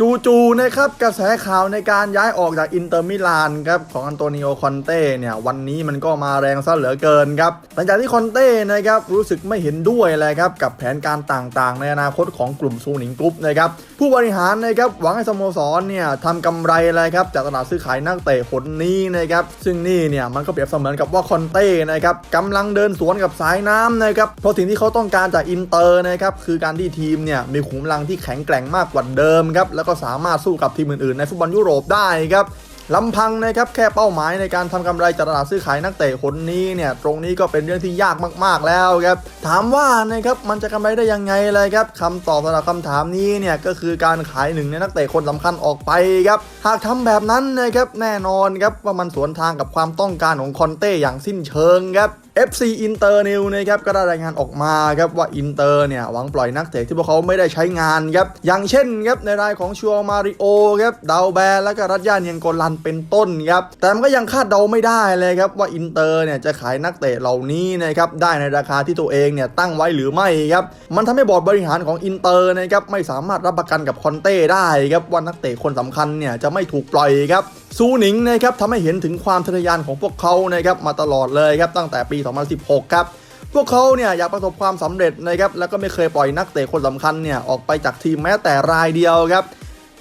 จู่ๆนะครับกระแสข่าวในการย้ายออกจากอินเตอร์มิลานครับของอันโตนิโอคอนเต้เนี่ยวันนี้มันก็มาแรงซะเหลือเกินครับหลังจากที่คอนเต้นะครับรู้สึกไม่เห็นด้วยเลยครับกับแผนการต่างๆ ในอนาคตของกลุ่มซูนิงกรุ๊ปนะครับผู้บริหารนะครับหวังให้สโมสรเนี่ยทำกำไรเลยครับจากตลาดซื้อขายนักเตะคนนี้นะครับซึ่งนี่เนี่ยมันก็เปรียบเสมือนกับว่าคอนเต้นะครับกำลังเดินสวนกับสายน้ำนะครับเพราะสิ่งที่เขาต้องการจากอินเตอร์นะครับคือการที่ทีมเนี่ยมีขุมพลังที่แข็งแกร่งมากกว่าเดิมครับแล้วก็สามารถสู้กับทีมอื่นๆ ในฟุตบอลยุโรปได้ครับลำพังนะครับแค่เป้าหมายในการทำกำไรจากตลาดซื้อขายนักเตะคนนี้เนี่ยตรงนี้ก็เป็นเรื่องที่ยากมากๆแล้วครับถามว่านะครับมันจะกำไรได้ยังไงเลยครับคำตอบสำหรับคำถามนี้เนี่ยก็คือการขายหนึ่งในนักเตะคนสำคัญออกไปครับหากทำแบบนั้นนะครับแน่นอนครับว่ามันสวนทางกับความต้องการของคอนเต้อย่างสิ้นเชิงครับ FC Inter New นะครับก็ได้รายงานออกมาครับว่าอินเตอร์เนี่ยหวังปล่อยนักเตะที่พวกเขาไม่ได้ใช้งานครับอย่างเช่นครับในรายของชัวมาริโอครับดาวแบร์และก็รัตยาเนียงโกลันเป็นต้นครับแต่มันก็ยังคาดเดาไม่ได้เลยครับว่าอินเตอร์เนี่ยจะขายนักเตะเหล่านี้นะครับได้ในราคาที่ตัวเองเนี่ยตั้งไว้หรือไม่ครับมันทำให้บอร์ดบริหารของอินเตอร์นะครับไม่สามารถรับประกันกับคอนเต้ได้ครับว่านักเตะคนสำคัญเนี่ยจะไม่ถูกปล่อยครับ ซูหนิงนะครับทำให้เห็นถึงความทะยอทะยานของพวกเขานะครับมาตลอดเลยครับตั้งแต่ปี 2016 ครับพวกเขาเนี่ยอยากประสบความสำเร็จนะครับแล้วก็ไม่เคยปล่อยนักเตะคนสำคัญเนี่ยออกไปจากทีมแม้แต่รายเดียวครับ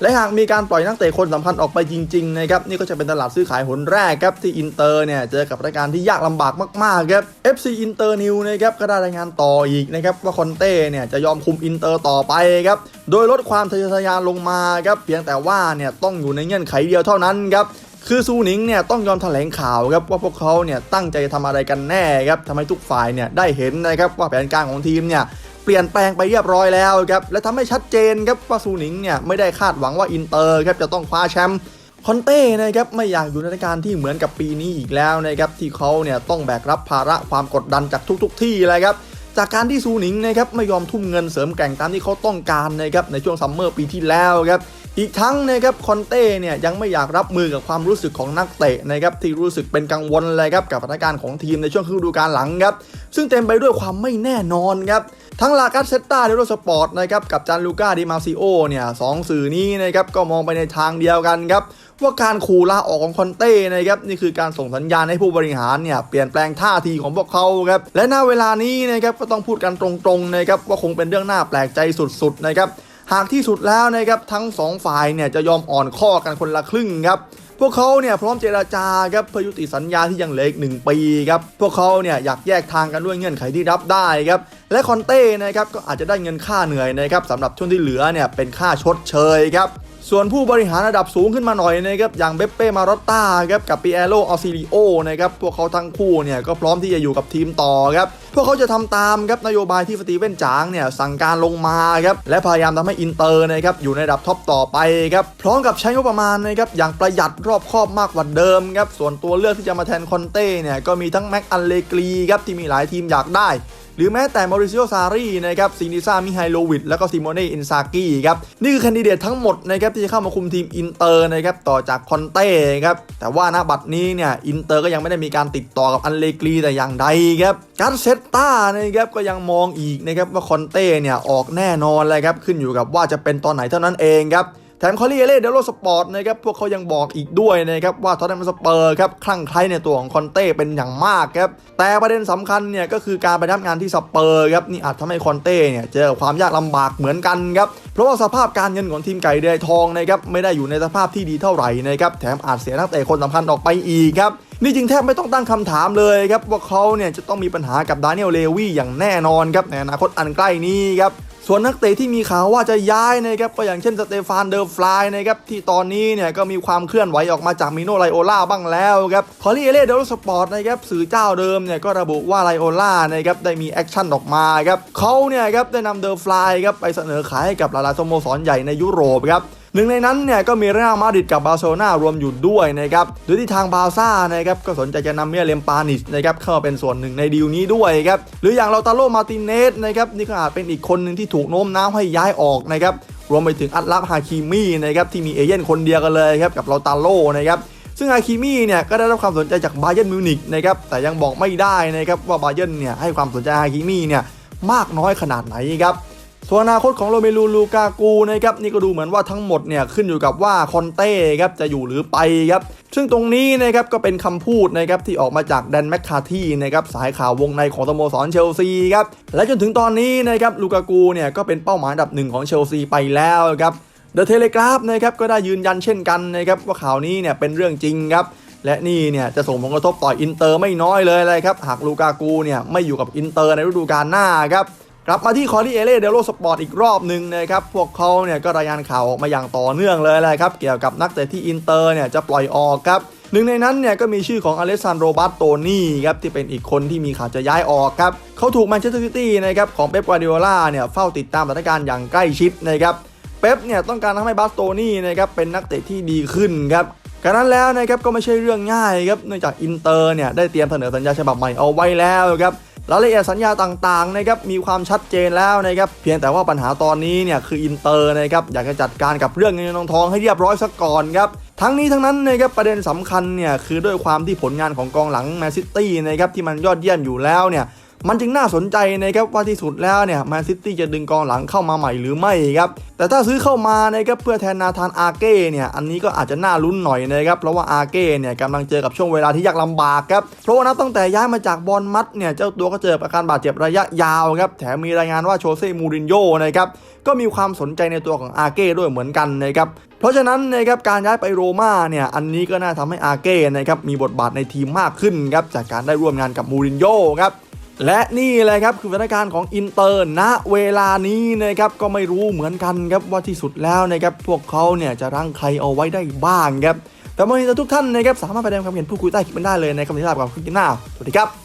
และหากมีการปล่อยนักเตะคนสำคัญออกไปจริงๆนะครับนี่ก็จะเป็นตลาดซื้อขายหนแรกครับที่อินเตอร์เนี่ยเจอกับรายการที่ยากลำบากมากๆครับ FC อินเตอร์นิวนะครับก็ได้รายงานต่ออีกนะครับว่าคอนเต้เนี่ยจะยอมคุมอินเตอร์ต่อไปครับโดยลดความทะเยอทะยานลงมาครับเพียงแต่ว่าเนี่ยต้องอยู่ในเงื่อนไขเดียวเท่านั้นครับคือซูนิงเนี่ยต้องยอมแถลงข่าวครับว่าพวกเขาเนี่ยตั้งใจจะทำอะไรกันแน่ครับทำให้ทุกฝ่ายเนี่ยได้เห็นนะครับว่าแผนการของทีมเนี่ย เปลี่ยนแปลงไปเรียบร้อยแล้วครับและทำให้ชัดเจนครับว่าซูนิงเนี่ยไม่ได้คาดหวังว่าอินเตอร์ครับจะต้องคว้าแชมป์คอนเต้นะครับไม่อยากอยู่ในสถานการณ์ที่เหมือนกับปีนี้อีกแล้วนะครับที่เขาเนี่ยต้องแบกรับภาระความกดดันจากทุก ๆทที่เลยครับจากการที่ซูนิงนะครับไม่ยอมทุ่มเงินเสริมแก่งตามที่เขาต้องการนะครับในช่วงซัมเมอร์ปีที่แล้วครับอีกทั้งนะครับคอนเต้เนี่ยยังไม่อยากรับมือกับความรู้สึกของนักเตะนะครับที่รู้สึกเป็นกังวลเลยครับกับสถานการณ์ของทีมในช่วงครึ่งฤดูกาลหลังครับซึ่งเต็มไปด้วยความไม่แน่นอนครับ ทั้งลากาเซตตาเดโรสปอร์ตนะครับกับจานลูก้าดิมาซิโอเนี่ยสองสื่อนี้นะครับก็มองไปในทางเดียวกันครับว่าการขู่ลาออกของคอนเต้นะครับนี่คือการส่งสัญญาณให้ผู้บริหารเนี่ยเปลี่ยนแปลงท่าทีของพวกเขาครับและณเวลานี้นะครับก็ต้องพูดกันตรงๆนะครับว่าคงเป็นเรื่องน่าแปลกใจสุดๆนะครับหากที่สุดแล้วนะครับทั้งสองฝ่ายเนี่ยจะยอมอ่อนข้อกันคนละครึ่งครับ วกเขาเนี่ยพร้อมเจราจาครับเพื่อยุติสัญญาที่ยังเหลืออีกหนึ่งปีครับพวกเขาเนี่ยอยากแยกทางกันด้วยเงื่อนไขที่รับได้ครับและคอนเต้นะครับก็อาจจะได้เงินค่าเหนื่อยนะครับสำหรับช่วงที่เหลือเนี่ยเป็นค่าชดเชยครับ ส่วนผู้บริหารระดับสูงขึ้นมาหน่อยนะครับอย่างเบปเป้มารอตตาครับกับปิเอโรออซิลิโอนะครับพวกเขาทั้งคู่เนี่ยก็พร้อมที่จะอยู่กับทีมต่อครับพวกเขาจะทำตามครับนโยบายที่สตีเวนจางเนี่ยสั่งการลงมาครับและพยายามทำให้อินเตอร์นะครับอยู่ในระดับท็อปต่อไปครับพร้อมกับใช้งบประมาณนะครับอย่างประหยัดรอบคอบมากกว่าเดิมครับส่วนตัวเลือกที่จะมาแทนคอนเต้เนี่ยก็มีทั้งแม็กอัลเลกรีครับที่มีหลายทีมอยากได้ หรือแม้แต่มอริซิโอซารีนะครับซินิซามิไฮโลวิดแล้วก็ซิโมเน่อินซากิครับนี่คือคนดิเดตทั้งหมดนะครับที่จะเข้ามาคุมทีมอินเตอร์นะครับต่อจากคอนเต้ครับแต่ว่าณบัดนี้เนี่ยอินเตอร์ก็ยังไม่ได้มีการติดต่อกับอันเลกรีแต่อย่างใดครับการเซตตานะครับก็ยังมองอีกนะครับว่าคอนเต้เนี่ยออกแน่นอนเลยครับขึ้นอยู่กับว่าจะเป็นตอนไหนเท่านั้นเองครับ ถมคอรีเอเล่เดโรสปอร์ตนะครับพวกเขายังบอกอีกด้วยนะครับว่าทอตแนมสเปอร์ครับคลั่งไคล้ในตัวของคอนเต้เป็นอย่างมากครับแต่ประเด็นสำคัญเนี่ยก็คือการไปทำงานที่สเปอร์ครับนี่อาจทำให้คอนเต้เนี่ยเจอความยากลำบากเหมือนกันครับเพราะว่าสภาพการเงินของทีมไก่แดงทองนะครับไม่ได้อยู่ในสภาพที่ดีเท่าไหร่นะครับแถมอาจเสียนักเตะคนสำคัญออกไปอีกครับนี่จึงแทบไม่ต้องตั้งคำถามเลยครับว่าเขาเนี่ยจะต้องมีปัญหากับดานิเอลเลวีอย่างแน่นอนครับในอนาคตอันใกล้นี้ครับ ส่วนนักเตะที่มีข่าวว่าจะย้ายนะครับก็อย่างเช่นสเตฟานเดอร์ฟลายนะครับที่ตอนนี้เนี่ยก็มีความเคลื่อนไหวออกมาจากมิโนไลโอล่าบ้างแล้วครับคอรีเอเล่เดลสปอร์ตนะครับสื่อเจ้าเดิมเนี่ยก็ระบุว่าไลโอล่านะครับได้มีแอคชั่นออกมาครับเขาเนี่ยครับได้นำเดอร์ฟลายครับไปเสนอขายให้กับหลายๆสโมสรใหญ่ในยุโรปครับ หนึ่งในนั้นเนี่ยก็มีเรอัลมาดริดกับบาร์เซโลนารวมอยู่ด้วยนะครับโดยที่ทางบาร์ซ่านะครับก็สนใจจะนำเมียเลมปานิชนะครับเข้ามาเป็นส่วนหนึ่งในดีลนี้ด้วยครับหรืออย่างเราตาโลมาติเนสนะครับนี่ก็อาจเป็นอีกคนหนึ่งที่ถูกโน้มน้าวให้ย้ายออกนะครับรวมไปถึงอัตลับฮาคิมี่นะครับที่มีเอเย่นคนเดียวกันเลยครับกับเราตาโลนะครับซึ่งอาคิมี่เนี่ยก็ได้รับความสนใจจากบาเยนมิวนิกนะครับแต่ยังบอกไม่ได้นะครับว่าบาเยนเนี่ยให้ความสนใจอาคิมี่เนี่ยมากน้อยขนาดไหนครับ ส่วนอนาคตของโรเมลูลูกากูนะครับนี่ก็ดูเหมือนว่าทั้งหมดเนี่ยขึ้นอยู่กับว่าคอนเต้ครับจะอยู่หรือไปครับซึ่งตรงนี้นะครับก็เป็นคำพูดนะครับที่ออกมาจากแดนแมคคาที่นะครับสายข่าววงในของสโมสรเชลซีครับและจนถึงตอนนี้นะครับลูกากูเนี่ยก็เป็นเป้าหมายอันดับหนึ่งของเชลซีไปแล้วครับเดอะเทเลกราฟนะครับก็ได้ยืนยันเช่นกันนะครับว่าข่าวนี้เนี่ยเป็นเรื่องจริงครับและนี่เนี่ยจะส่งผลกระทบต่ออินเตอร์ไม่น้อยเลยเลยครับหากลูกากูเนี่ยไม่อยู่กับอินเตอร์ในฤดูกาลหน้าครับ กลับมาที่คอรีเอเล่เดโลสปอร์ตอีกรอบหนึ่งนะครับ พวกเขาเนี่ยก็รายงานข่าวออกมาอย่างต่อเนื่องเลยเลยครับ เกี่ยวกับนักเตะที่อินเตอร์เนี่ยจะปล่อยออกครับหนึ่งในนั้นเนี่ยก็มีชื่อของอเลสซานโดบัตโตนี่ครับที่เป็นอีกคนที่มีข่าวจะย้ายออกครับเขาถูกแมนเชสเตอร์ซิตี้นะครับของเป๊ปกวาร์ดิโอลาเนี่ยเฝ้าติดตามสถานการณ์อย่างใกล้ชิดนะครับเป๊ปเนี่ยต้องการทำให้บาสโตนี่นะครับเป็นนักเตะที่ดีขึ้นครับการนั้นแล้วนะครับก็ไม่ใช่เรื่องง่ายครับเนื่องจากอินเตอร์เนี่ยได้เตรียมเสนอสัญญาฉบับใหม่เอาไว้แล้วครับ รายละเอียดสัญญาต่างๆนะครับมีความชัดเจนแล้วนะครับเพียงแต่ว่าปัญหาตอนนี้เนี่ยคืออินเตอร์นะครับอยากจะจัดการกับเรื่องเงินทองทองให้เรียบร้อยซะก่อนครับทั้งนี้ทั้งนั้นนะครับประเด็นสำคัญเนี่ยคือด้วยความที่ผลงานของกองหลังแมนซิตี้นะครับที่มันยอดเยี่ยมอยู่แล้วเนี่ย มันจึงน่าสนใจนะครับว่าที่สุดแล้วเนี่ยแมนซิตี้จะดึงกองหลังเข้ามาใหม่หรือไม่ครับแต่ถ้าซื้อเข้ามานะครับเพื่อแทนนาธานอาเก้เนี่ยอันนี้ก็อาจจะน่าลุ้นหน่อยนะครับเพราะว่าอาเก้เนี่ยกำลังเจอกับช่วงเวลาที่ยากลำบากครับเพราะว่านับตั้งแต่ย้ายมาจากบอลมัดเนี่ยเจ้าตัวก็เจออาการบาดเจ็บระยะยาวครับแถมมีรายงานว่าโชเซ่มูรินโญ่นะครับก็มีความสนใจในตัวของอาเก้ด้วยเหมือนกันนะครับเพราะฉะนั้นนะครับการย้ายไปโรม่าเนี่ยอันนี้ก็น่าทำให้อาเก้นะครับมีบทบาทในทีมมากขึ้นครับจากการได้ร่วมงานกับมูรินโญ่ครับ และนี่เลยครับคือสถานการณ์ของอินเตอร์ณเวลานี้นะครับก็ไม่รู้เหมือนกันครับว่าที่สุดแล้วนะครับพวกเขาเนี่ยจะรั้งใครเอาไว้ได้บ้างครับแต่เมื่อทุกท่านนะครับสามารถไปแสดงความเห็นพูดคุยใต้คลิปมันได้เลยในคำนิยามกับคลินหน้าสวัสดีครับ